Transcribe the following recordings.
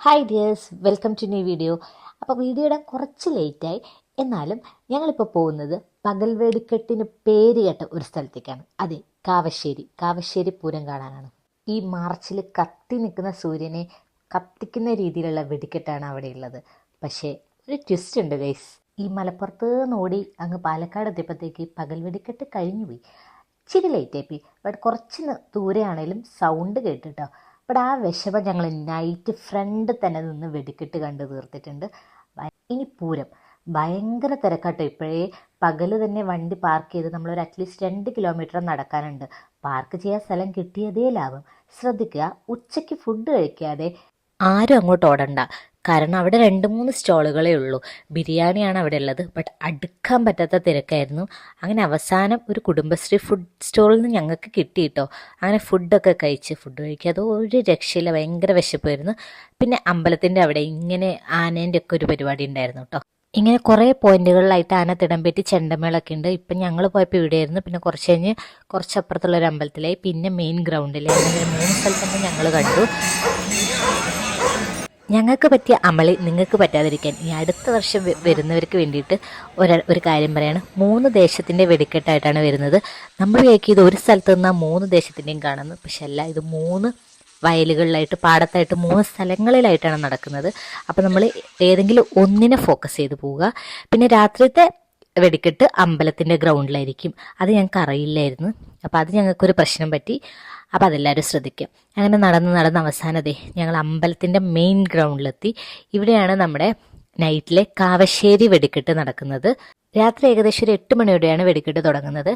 Hi dears welcome to new video അപ്പോൾ വീഡിയോയുടെ കുറച്ച് ലേറ്റായി എന്നാലും ഞങ്ങളിപ്പോൾ പോകുന്നത് പകൽ വേടിക്കെട്ടിന് പേര് കേട്ട ഒരു സ്ഥലത്തേക്കാണ്. അതെ കാവശ്ശേരി. കാവശ്ശേരി പൂരം കാണാനാണ്. ഈ മാർച്ചിൽ കത്തി നിൽക്കുന്ന സൂര്യനെ കത്തിക്കുന്ന രീതിയിലുള്ള വെടിക്കെട്ടാണ് അവിടെ ഉള്ളത്. പക്ഷേ ഒരു ട്വിസ്റ്റ് ഉണ്ട് ഗൈസ് ഈ മലപ്പുറത്ത് നിന്ന് ഓടി അങ്ങ് പാലക്കാട് എത്തിയപ്പോഴത്തേക്ക് പകൽ വെടിക്കെട്ട് കഴിഞ്ഞു പോയി ഇച്ചിരി ലേറ്റായി പോയി ബട്ട് കുറച്ച് ദൂരെയാണേലും സൗണ്ട് കേട്ടിട്ടോ. ബട്ട് ആ വിഷമം ഞങ്ങൾ നൈറ്റ് ഫ്രണ്ട് തന്നെ നിന്ന് വെടിക്കെട്ട് കണ്ട് തീർത്തിട്ടുണ്ട്. ഇനി പൂരം. ഭയങ്കര തിരക്കാട്ടോ ഇപ്പോഴേ. പകൽ തന്നെ വണ്ടി പാർക്ക് ചെയ്ത് നമ്മളൊരു അറ്റ്ലീസ്റ്റ് രണ്ട് കിലോമീറ്റർ നടക്കാനുണ്ട്. പാർക്ക് ചെയ്യാൻ സ്ഥലം കിട്ടിയതേ ലാഭം. ശ്രദ്ധിക്കുക ഉച്ചയ്ക്ക് ഫുഡ് കഴിക്കാതെ ആരും അങ്ങോട്ട് ഓടണ്ട. കാരണം അവിടെ രണ്ട് മൂന്ന് സ്റ്റോളുകളേ ഉള്ളൂ. ബിരിയാണിയാണ് അവിടെ ഉള്ളത്. ബട്ട് അടുക്കാൻ പറ്റാത്ത തിരക്കായിരുന്നു. അങ്ങനെ അവസാനം ഒരു കുടുംബശ്രീ ഫുഡ് സ്റ്റോളിൽ നിന്ന് ഞങ്ങൾക്ക് കിട്ടി കേട്ടോ അങ്ങനെ ഫുഡൊക്കെ കഴിച്ച് ഫുഡ് കഴിക്കാതെ ഒരു രക്ഷയില്ല. ഭയങ്കര വിശപ്പായിരുന്നു. പിന്നെ അമ്പലത്തിന്റെ അവിടെ ഇങ്ങനെ ആനേന്റെ ഒക്കെ ഒരു പരിപാടി ഉണ്ടായിരുന്നു കേട്ടോ ഇങ്ങനെ കുറേ പോയിന്റുകളിലായിട്ട് ആന തിടമ്പേറ്റി ചെണ്ടമേളൊക്കെ ഉണ്ട്. ഇപ്പം ഞങ്ങൾ പോയപ്പോൾ ഇവിടെയായിരുന്നു. പിന്നെ കുറച്ച് കഴിഞ്ഞ് കുറച്ചപ്പുറത്തുള്ള ഒരു അമ്പലത്തിലായി. പിന്നെ മെയിൻ ഗ്രൗണ്ടിലായി അങ്ങനെ മൂന്ന് സ്ഥലത്തൊന്നും ഞങ്ങൾ കണ്ടു. ഞങ്ങൾക്ക് പറ്റിയ അമളി നിങ്ങൾക്ക് പറ്റാതിരിക്കാൻ ഈ അടുത്ത വർഷം വരുന്നവർക്ക് വേണ്ടിയിട്ട് ഒരു ഒരു കാര്യം പറയാണ്. മൂന്ന് ദേശത്തിന്റെ വെടിക്കെട്ടായിട്ടാണ് വരുന്നത്. നമ്മൾ വിചാരിക്കും ഇത് ഒരു സ്ഥലത്ത് നിന്നാൽ മൂന്ന് ദേശത്തിന്റെയും കാണുന്നു പക്ഷെ അല്ല ഇത് മൂന്ന് വയലുകളിലായിട്ട് പാടത്തായിട്ട് മൂന്ന് സ്ഥലങ്ങളിലായിട്ടാണ് നടക്കുന്നത്. അപ്പോൾ നമ്മൾ ഏതെങ്കിലും ഒന്നിനെ ഫോക്കസ് ചെയ്ത് പോവുക. പിന്നെ രാത്രിത്തെ വെടിക്കെട്ട് അമ്പലത്തിന്റെ ഗ്രൗണ്ടിലായിരിക്കും അത് ഞങ്ങൾക്ക് അറിയില്ലായിരുന്നു. അപ്പോൾ അത് ഞങ്ങൾക്കൊരു പ്രശ്നം പറ്റി. അപ്പോൾ അതെല്ലാവരും ശ്രദ്ധിക്കും. അങ്ങനെ നടന്ന് നടന്ന് അവസാനതേ ഞങ്ങൾ അമ്പലത്തിന്റെ മെയിൻ ഗ്രൗണ്ടിലെത്തി ഇവിടെയാണ് നമ്മുടെ നൈറ്റിലെ കാവശ്ശേരി വെടിക്കെട്ട് നടക്കുന്നത്. രാത്രി ഏകദേശം ഒരു എട്ട് മണിയോടെയാണ് വെടിക്കെട്ട് തുടങ്ങുന്നത്.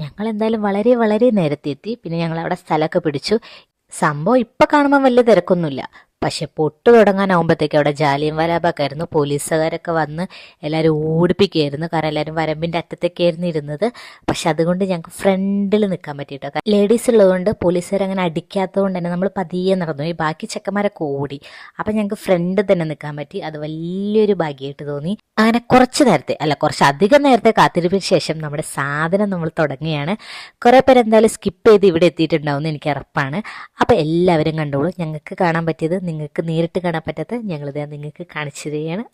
ഞങ്ങൾ എന്തായാലും വളരെ വളരെ നേരത്തെ എത്തി പിന്നെ ഞങ്ങൾ അവിടെ സ്ഥലമൊക്കെ പിടിച്ചു. സംഭവം ഇപ്പം കാണുമ്പോൾ വലിയ തിരക്കൊന്നുമില്ല. പക്ഷെ പൊട്ട് തുടങ്ങാനാവുമ്പോഴത്തേക്ക് അവിടെ ജാലിയൻ വലാബാക്കായിരുന്നു പോലീസുകാരൊക്കെ വന്ന് എല്ലാവരും ഓടിപ്പിക്കുകയായിരുന്നു. കാരണം എല്ലാവരും വരമ്പിന്റെ അറ്റത്തേക്കായിരുന്നു ഇരുന്നത്. പക്ഷെ അതുകൊണ്ട് ഞങ്ങൾക്ക് ഫ്രണ്ടിൽ നിൽക്കാൻ പറ്റിയിട്ടോ? ലേഡീസ് ഉള്ളതുകൊണ്ട് പോലീസുകാർ അങ്ങനെ അടിക്കാത്തതുകൊണ്ട് തന്നെ നമ്മൾ പതിയെ നടന്നു. ഈ ബാക്കി ചെക്കന്മാരൊക്കെ ഓടി. അപ്പം ഞങ്ങൾക്ക് ഫ്രണ്ട് തന്നെ നിൽക്കാൻ പറ്റി. അത് വലിയൊരു ഭാഗ്യമായിട്ട് തോന്നി. അങ്ങനെ കുറച്ച് നേരത്തെ അല്ല കുറച്ച് അധികം നേരത്തെ കാത്തിരിപ്പിന് ശേഷം നമ്മുടെ സാധനം നമ്മൾ തുടങ്ങിയാണ് കുറേ പേര് എന്തായാലും സ്കിപ്പ് ചെയ്ത് ഇവിടെ എത്തിയിട്ടുണ്ടാവും എന്ന് എനിക്ക് ഉറപ്പാണ്. അപ്പോൾ എല്ലാവരും കണ്ടോളൂ. ഞങ്ങൾക്ക് കാണാൻ പറ്റിയത് നിങ്ങൾക്ക് നേരിട്ട് കാണാൻ പറ്റാത്ത ഞങ്ങളിത് നിങ്ങൾക്ക് കാണിച്ചു തരികയാണ്.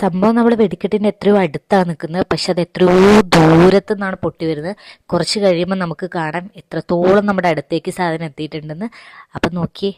സംഭവം നമ്മൾ വെടിക്കെട്ടിന്റെ എത്രയോ അടുത്താണ് നിൽക്കുന്നത്. പക്ഷെ അത് എത്രയോ ദൂരത്തു നിന്നാണ് പൊട്ടി വരുന്നത്. കുറച്ച് കഴിയുമ്പോൾ നമുക്ക് കാണാം. എത്രത്തോളം നമ്മുടെ അടുത്തേക്ക് സാധനം എത്തിയിട്ടുണ്ടെന്ന്. അപ്പം നോക്കിയേ.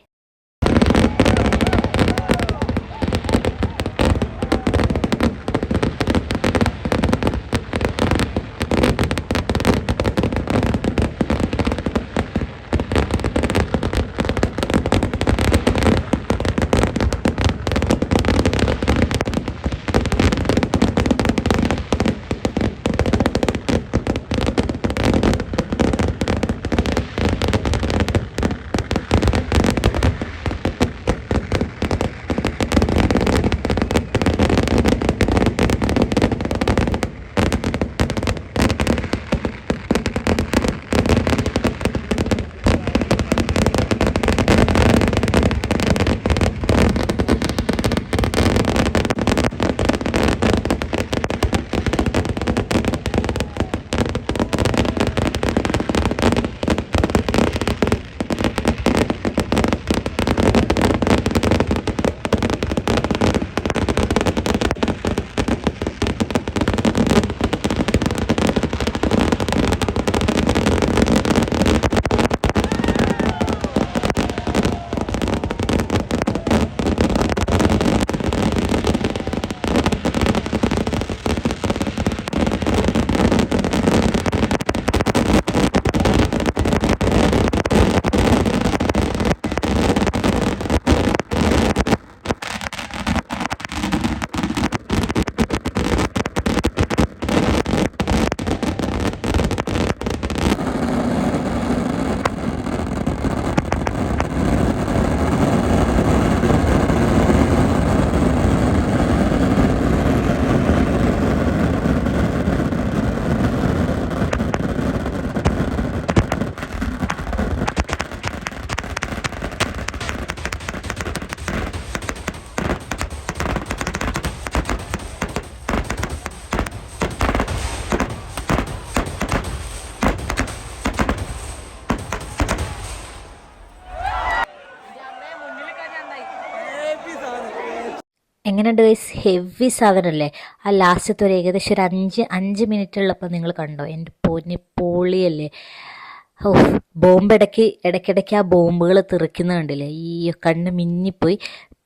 എങ്ങനെയുണ്ട് ഗൈസ് ഹെവി സാധനമല്ലേ ആ ലാസ്റ്റത്തെ ഒരു ഏകദേശം ഒരു അഞ്ച് അഞ്ച് മിനിറ്റ് ഉള്ളപ്പോൾ നിങ്ങൾ കണ്ടോ? എന്റെ പൊന്നി പൊളിയല്ലേ? ഓ ബോംബ് ഇടയ്ക്ക് ഇടയ്ക്കിടയ്ക്ക് ആ ബോംബുകൾ തെറിക്കുന്ന കണ്ടില്ലേ? ഈ കണ്ണ് മിന്നിപ്പോയി.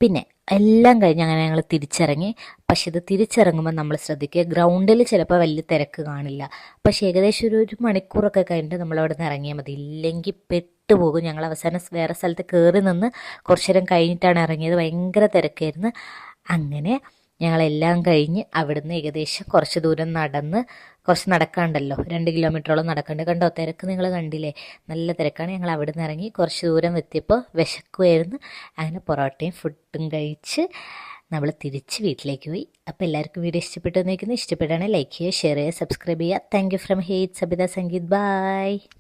പിന്നെ എല്ലാം കഴിഞ്ഞ് അങ്ങനെ ഞങ്ങൾ തിരിച്ചിറങ്ങി. പക്ഷെ ഇത് തിരിച്ചിറങ്ങുമ്പോൾ നമ്മൾ ശ്രദ്ധിക്കുക ഗ്രൗണ്ടിൽ ചിലപ്പോൾ വലിയ തിരക്ക് കാണില്ല. പക്ഷേ ഏകദേശം ഒരു ഒരു മണിക്കൂറൊക്കെ കഴിഞ്ഞിട്ട് നമ്മൾ അവിടെ നിന്ന് ഇറങ്ങിയാൽ മതി. ഇല്ലെങ്കിൽ പെട്ടുപോകും. ഞങ്ങൾ അവസാനം വേറെ സ്ഥലത്ത് കയറി നിന്ന് കുറച്ചു നേരം കഴിഞ്ഞിട്ടാണ് ഇറങ്ങിയത്. ഭയങ്കര തിരക്കായിരുന്നു. അങ്ങനെ ഞങ്ങളെല്ലാം കഴിഞ്ഞ് അവിടുന്ന് ഏകദേശം കുറച്ച് ദൂരം നടന്ന് കുറച്ച് നടക്കാണ്ടല്ലോ രണ്ട് കിലോമീറ്ററോളം നടക്കണ്ട്. കണ്ടോ തിരക്ക് നിങ്ങൾ കണ്ടില്ലേ? നല്ല തിരക്കാണ്. ഞങ്ങൾ അവിടെ നിന്ന് ഇറങ്ങി കുറച്ച് ദൂരം എത്തിയപ്പോൾ വിശക്കുമായിരുന്നു അങ്ങനെ പൊറോട്ടയും ഫുഡും കഴിച്ച് നമ്മൾ തിരിച്ച് വീട്ടിലേക്ക് പോയി. അപ്പോൾ എല്ലാവർക്കും വീഡിയോ ഇഷ്ടപ്പെട്ടു നിൽക്കുന്നു ഇഷ്ടപ്പെട്ടാണെങ്കിൽ ലൈക്ക് ചെയ്യുക ഷെയർ ചെയ്യുക സബ്സ്ക്രൈബ് ചെയ്യുക. താങ്ക് യു ഫ്രം ഹെയ്റ്റ് സബിത സംഗീത് ബൈ